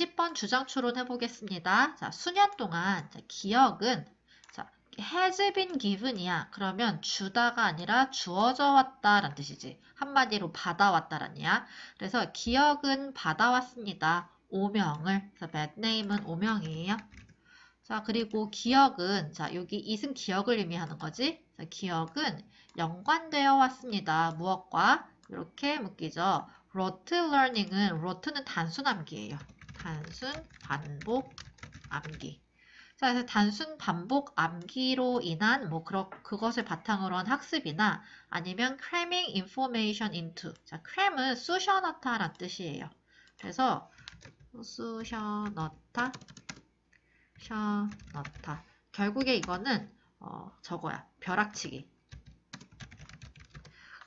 10번 주장 추론해 보겠습니다. 자, 수년 동안 자, 기억은 자, has been given이야. 그러면 주다가 아니라 주어져 왔다라는 뜻이지. 한마디로 받아왔다라는 이야. 그래서 기억은 받아왔습니다. 오명을. 그래서 bad name은 오명이에요. 자, 그리고 기억은 자, 여기 이은 기억을 의미하는 거지. 자, 기억은 연관되어 왔습니다. 무엇과? 이렇게 묶이죠. rote learning은 rote는 단순 암기예요. 단순 반복 암기. 자, 그래서 단순 반복 암기로 인한 뭐 그런 그것을 바탕으로 한 학습이나 아니면 cramming information into. 자, cram은 쑤셔 넣다란 뜻이에요. 그래서 쑤셔 넣다, 셔 넣다. 결국에 이거는 어, 저거야. 벼락치기.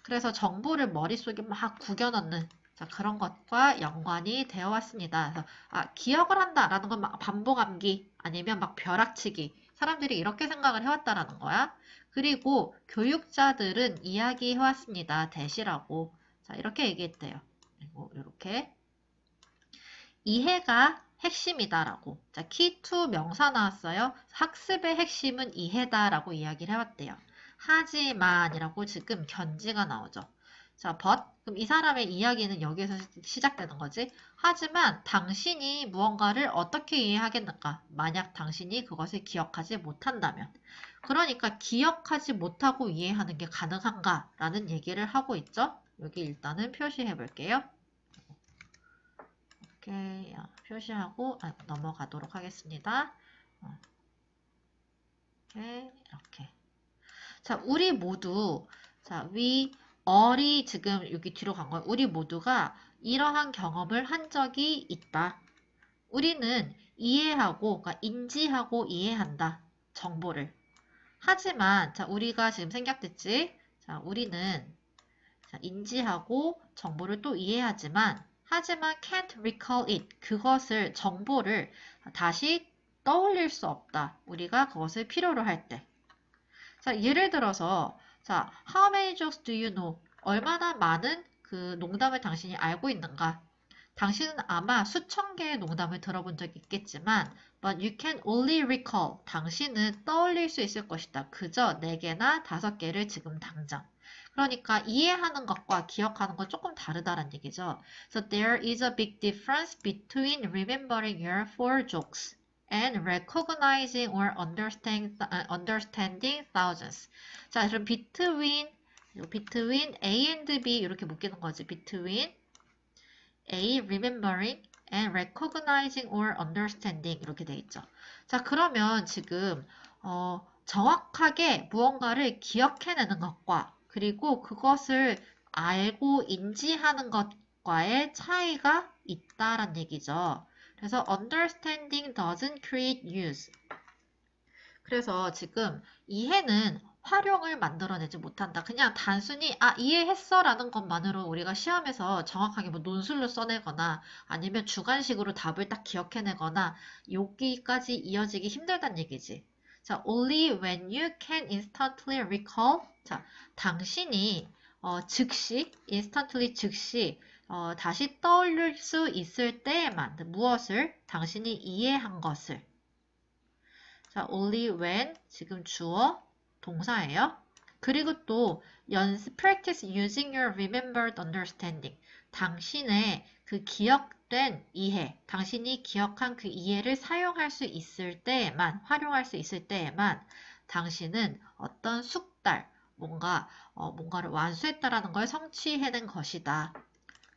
그래서 정보를 머릿속에 막 구겨 넣는 자, 그런 것과 연관이 되어 왔습니다. 그래서 아, 기억을 한다라는 건 막 반복 암기 아니면 막 벼락치기 사람들이 이렇게 생각을 해왔다라는 거야. 그리고 교육자들은 이야기해왔습니다. 대시라고. 자, 이렇게 얘기했대요. 그리고 이렇게 이해가 핵심이다라고. 자, 키2 명사 나왔어요. 학습의 핵심은 이해다라고 이야기를 해왔대요. 하지만이라고 지금 견지가 나오죠. 자, but. 그럼 이 사람의 이야기는 여기에서 시작되는 거지. 하지만 당신이 무언가를 어떻게 이해하겠는가? 만약 당신이 그것을 기억하지 못한다면. 그러니까 기억하지 못하고 이해하는 게 가능한가? 라는 얘기를 하고 있죠. 여기 일단은 표시해 볼게요. 이렇게 표시하고 아, 넘어가도록 하겠습니다. 어. 이렇게 이렇게. 자, 우리 모두 자, we all이 지금 여기 뒤로 간 거예요. 우리 모두가 이러한 경험을 한 적이 있다. 우리는 이해하고, 그러니까 인지하고 이해한다. 정보를. 하지만, 자, 우리가 지금 생략됐지? 자, 우리는 자, 인지하고 정보를 또 이해하지만, 하지만 can't recall it. 그것을, 정보를 다시 떠올릴 수 없다. 우리가 그것을 필요로 할 때. 자, 예를 들어서, 자, how many jokes do you know? 얼마나 많은 그 농담을 당신이 알고 있는가? 당신은 아마 수천 개의 농담을 들어본 적이 있겠지만, but you can only recall. 당신은 떠올릴 수 있을 것이다. 그저 4개나 5개를 지금 당장. 그러니까 이해하는 것과 기억하는 건 조금 다르다는 얘기죠. So there is a big difference between remembering your four jokes and recognizing or understand, understanding thousands. 자, 그럼 between, between A and B 이렇게 묶이는 거지. between A, remembering, and recognizing or understanding 이렇게 돼 있죠. 자, 그러면 지금 어, 정확하게 무언가를 기억해내는 것과 그리고 그것을 알고 인지하는 것과의 차이가 있다란 얘기죠. 그래서 understanding doesn't create use. 그래서 지금 이해는 활용을 만들어내지 못한다. 그냥 단순히 아 이해했어 라는 것만으로 우리가 시험에서 정확하게 뭐 논술로 써내거나 아니면 주관식으로 답을 딱 기억해내거나 여기까지 이어지기 힘들다는 얘기지. 자, only when you can instantly recall. 자, 당신이 어, 즉시, instantly 즉시 어, 다시 떠올릴 수 있을 때에만 무엇을 당신이 이해한 것을 자, only when 지금 주어 동사예요. 그리고 또 연습 practice using your remembered understanding. 당신의 그 기억된 이해, 당신이 기억한 그 이해를 사용할 수 있을 때에만, 활용할 수 있을 때에만 당신은 어떤 숙달, 뭔가, 어, 뭔가를 완수했다라는 걸 성취해낸 것이다.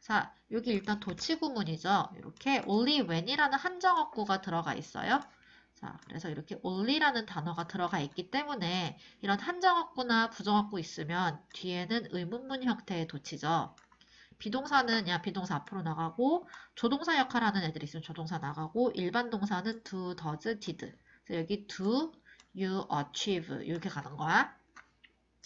자, 여기 일단 도치 구문이죠. 이렇게 only when이라는 한정어구가 들어가 있어요. 자, 그래서 이렇게 only라는 단어가 들어가 있기 때문에 이런 한정어구나 부정어구 있으면 뒤에는 의문문 형태의 도치죠. 비동사는 야 비동사 앞으로 나가고 조동사 역할하는 애들이 있으면 조동사 나가고 일반 동사는 do, does, did. 여기 do, you, achieve 이렇게 가는 거야.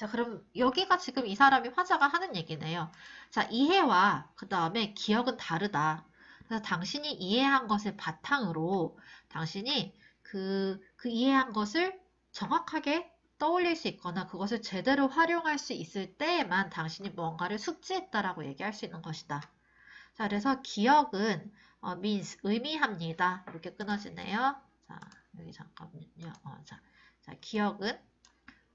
자, 그럼 여기가 지금 이 사람이 화자가 하는 얘기네요. 자, 이해와 그 다음에 기억은 다르다. 그래서 당신이 이해한 것을 바탕으로 당신이 그, 그 이해한 것을 정확하게 떠올릴 수 있거나 그것을 제대로 활용할 수 있을 때에만 당신이 무언가를 숙지했다라고 얘기할 수 있는 것이다. 자, 그래서 기억은 어, means 의미합니다. 이렇게 끊어지네요. 자, 여기 잠깐만요. 어, 자, 자, 기억은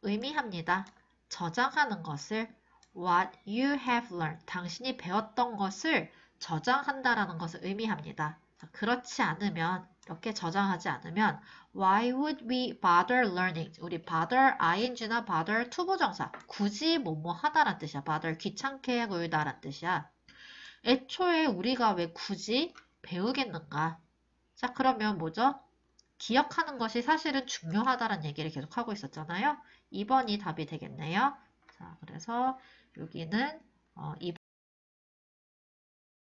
의미합니다. 저장하는 것을 what you have learned. 당신이 배웠던 것을 저장한다라는 것을 의미합니다. 자, 그렇지 않으면 이렇게 저장하지 않으면 why would we bother learning? 우리 bother ing나 bother 투부정사 굳이 뭐뭐 하다란 뜻이야. bother 귀찮게 굴다란 뜻이야. 애초에 우리가 왜 굳이 배우겠는가? 자, 그러면 뭐죠? 기억하는 것이 사실은 중요하다는 얘기를 계속 하고 있었잖아요. 2번이 답이 되겠네요. 자, 그래서 여기는 어, 2번